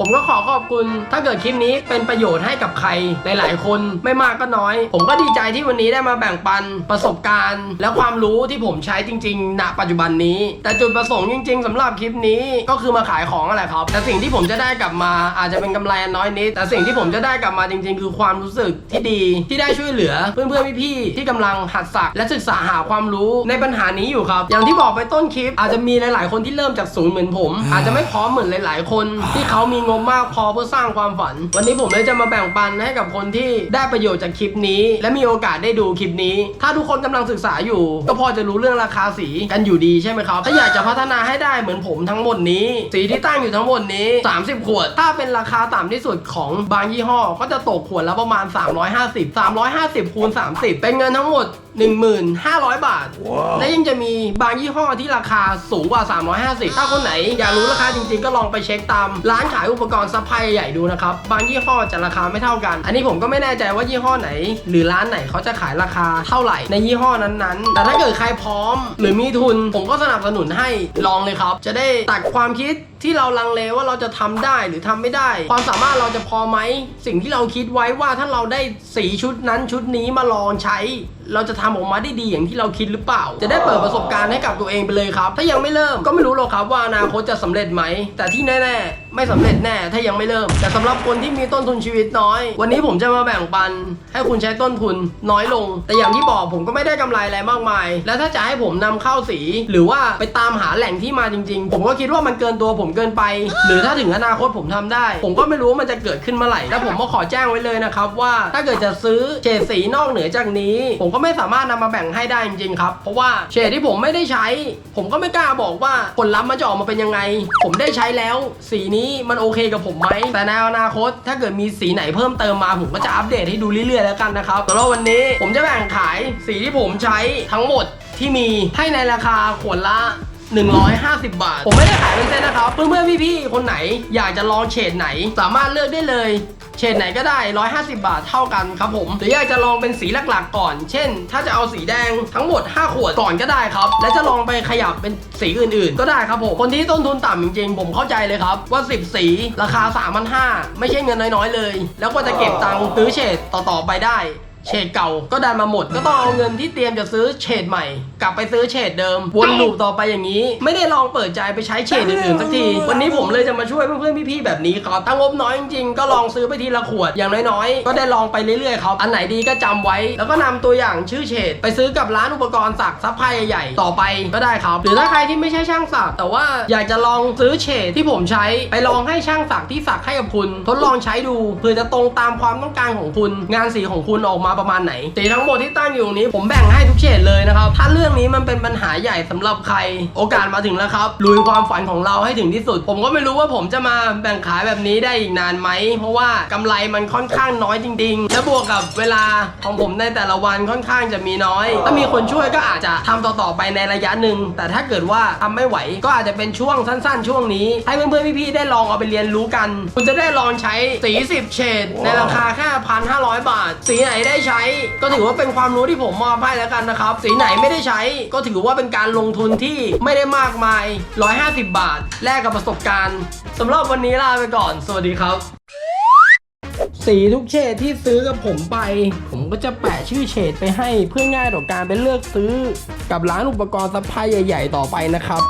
ผมก็ขอขอบคุณ ถ้าเกิดคลิปนี้เป็นประโยชน์ให้กับใครหลาย ๆ คนไม่มากก็น้อย ผมก็ดีใจที่วันนี้ได้มาแบ่งปันประสบการณ์ และความรู้ที่ผมใช้จริง ๆ ณ ปัจจุบันนี้ แต่จุดประสงค์จริง ๆสำหรับคลิปนี้ก็คือมาขายของอะไรครับ แต่สิ่งที่ผมจะได้กลับมาอาจจะเป็นกำไรน้อยนิด แต่สิ่งที่ผมจะได้กลับมาจริง ๆ คือความรู้สึกที่ดีที่ได้ช่วยเหลือ เพื่อน ๆ พี่ ๆ ที่กำลังหัดสักและศึกษาหาความรู้ในปัญหานี้อยู่ครับ อย่างที่บอกไปต้นคลิป อาจจะมีหลาย ๆ คนที่เริ่มจากศูนย์เหมือนผม อาจจะไม่พร้อมเหมือนหลาย ๆ คนที่เขามีงบมากพอเพื่อสร้างความฝัน วันนี้ผมเลยจะมาแบ่งปันให้กับคนที่ได้ประโยชน์จากคลิปนี้ และมีโอกาสได้ดูคลิปนี้ ถ้าทุกคนกำลังศึกษาอยู่ ก็พอจะรู้เรื่องราคาสีกันอยู่ดีใช่ไหมครับ ถ้าอยากจะพัฒนาให้ได้เหมือนผมทั้งหมดนี้ สีที่ตั้งอยู่ทั้งหมดนี้ 30 ขวด ถ้าเป็นราคาต่ำที่สุดของบางยี่ห้อ ก็จะตกขวดละประมาณ 350 350คูณ30 เป็นเงินทั้งหมด 1500 บาท และยังจะมีบางยี่ห้อที่ราคาสูงกว่า 350 ถ้าคนไหนอยากรู้ราคาจริงๆ ก็ลองไปเช็คตาม ร้านขายอุปกรณ์ซัพพลายใหญ่ๆดูนะครับ บางยี่ห้อจะราคาไม่เท่ากัน อันนี้ผมก็ไม่แน่ใจว่ายี่ห้อไหน หรือร้านไหนเขาจะขายราคาเท่าไหร่ในยี่ห้อนั้นๆ แต่ถ้าเกิดใครพร้อม หรือมีทุน ผมก็สนับสนุนให้ลองเลยครับ จะได้ตัดความคิดที่เราลังเลว่าเราจะทำได้หรือทำไม่ได้ ความสามารถเราจะพอไหมสิ่งที่เราคิดไว้ว่าถ้าเราได้สีชุดนั้นชุดนี้มาลองใช้ เราจะททำออกมาได้ดีอย่างที่เราคิดหรือเปล่า จะได้เปิดประสบการณ์ให้กับตัวเองไปเลยครับ ถ้ายังไม่เริ่มก็ไม่รู้หรอกครับว่าอนาคตจะสำเร็จไหม แต่ที่แน่ ๆ ไม่สำเร็จแน่ถ้ายังไม่เริ่ม แต่สำหรับคนที่มีต้นทุนชีวิตน้อย วันนี้ผมจะมาแบ่งปัน ให้คุณใช้ต้นทุนน้อยลง แต่อย่างที่บอกผมก็ไม่ได้กำไรอะไรมากมาย แล้วถ้าจะให้ผมนำเข้าสี หรือว่าไปตามหาแหล่งที่มาจริง ๆ ผมก็คิดว่ามันเกินตัวผมเกินไป หรือถ้าถึงอนาคตผมทำได้ ผมก็ไม่รู้ว่ามันจะเกิดขึ้นเมื่อไหร่แล้วผมก็ขอแจ้งไว้เลยนะครับว่าถ้าเกิดจะซื้อเฉดสีนอกเหนือจากนี้ ผมก็ไม่สามารถนำมาแบ่งให้ได้จริงๆครับเพราะว่าเฉดที่ผมไม่ได้ใช้ ผมก็ไม่กล้าบอกว่าผลลัพธ์มันจะออกมาเป็นยังไง ผมได้ใช้แล้วสีนี้มันโอเคกับผมไหม แต่ในอนาคตถ้าเกิดมีสีไหนเพิ่มเติมมาผมก็จะอัปเดตให้ดูเรื่อยๆแล้วกันนะครับสำหรับวันนี้ผมจะแบ่งขายสีที่ผมใช้ทั้งหมดที่มีให้ในราคาขวดละ150 บาท ผมไม่ได้ขายเป็นเซ็ตนะครับ เพื่อนๆพี่ๆคนไหน อยากจะลองเฉดไหน สามารถเลือกได้เลย เฉดไหนก็ได้ 150 บาทเท่ากันครับผมหรืออยากจะลองเป็นสีหลักๆก่อน เช่น ถ้าจะเอาสีแดงทั้งหมด 5 ขวดก่อนก็ได้ครับ และจะลองไปขยับเป็นสีอื่นๆ ก็ได้ครับผมคนที่ต้นทุนต่ำจริงๆ ผมเข้าใจเลยครับว่า 10 สีราคา3,500ไม่ใช่เงินน้อยๆเลย แล้วก็จะเก็บตังค์ซื้อเฉดต่อๆไปได้ เฉดเก่าก็ดันมาหมด ก็ต้องเอาเงินที่เตรียมจะซื้อเฉดใหม่ กลับไปซื้อเฉดเดิม วนลูปต่อไปอย่างนี้ ไม่ได้ลองเปิดใจไปใช้เฉดอื่นๆสักที วันนี้ผมเลยจะมาช่วยเพื่อนๆพี่ๆแบบนี้ครับถ้างบน้อยจริงๆ ก็ลองซื้อไปทีละขวดอย่างน้อยๆ ก็ได้ลองไปเรื่อยๆครับอันไหนดีก็จำไว้ แล้วก็นำตัวอย่างชื่อเฉดไปซื้อกับร้านอุปกรณ์สักซัพพลายใหญ่ๆต่อไปก็ได้ครับ หรือถ้าใครที่ไม่ใช่ช่างสักแต่ว่าอยากจะลองซื้อเฉดที่ผมใช้ไปลองให้ช่างสักที่สักให้กับคุณ ทดลองใช้ดูเพื่อจะตรงตามความต้องการของคุณ งานสีของคุณออกมาประมาณไหนสีทั้งหมดที่ตั้งอยู่ตรงนี้ผมแบ่งให้ทุกเฉดเลยนะครับ ถ้าเรื่องนี้มันเป็นปัญหาใหญ่สำหรับใคร โอกาสมาถึงแล้วครับลุยความฝันของเราให้ถึงที่สุด ผมก็ไม่รู้ว่าผมจะมาแบ่งขายแบบนี้ได้อีกนานไหม เพราะว่ากำไรมันค่อนข้างน้อยจริง ๆ และบวกกับเวลาของผมในแต่ละวันค่อนข้างจะมีน้อย ถ้ามีคนช่วยก็อาจจะทำต่อๆไปในระยะหนึ่ง แต่ถ้าเกิดว่าทำไม่ไหวก็อาจจะเป็นช่วงสั้น ๆ ช่วงนี้ ให้เพื่อนๆพี่ๆได้ลองเอาไปเรียนรู้กัน คุณจะได้ลองใช้สี10เฉดในราคาแค่พันห้าร้อยบาท สีไหนได้ใช้ ก็ถือว่าเป็นความรู้ที่ผมมอบให้แล้วกันนะครับ สีไหนไม่ได้ใช้ ก็ถือว่าเป็นการลงทุนที่ไม่ได้มากมาย 150 บาท แลกกับประสบการณ์สำหรับวันนี้ลาไปก่อน สวัสดีครับ สีทุกเฉดที่ซื้อกับผมไป ผมก็จะแปะชื่อเฉดไปให้เพื่อง่ายต่อการไปเลือกซื้อ กับร้านอุปกรณ์ซัพพลายใหญ่ ๆ ต่อไปนะครับ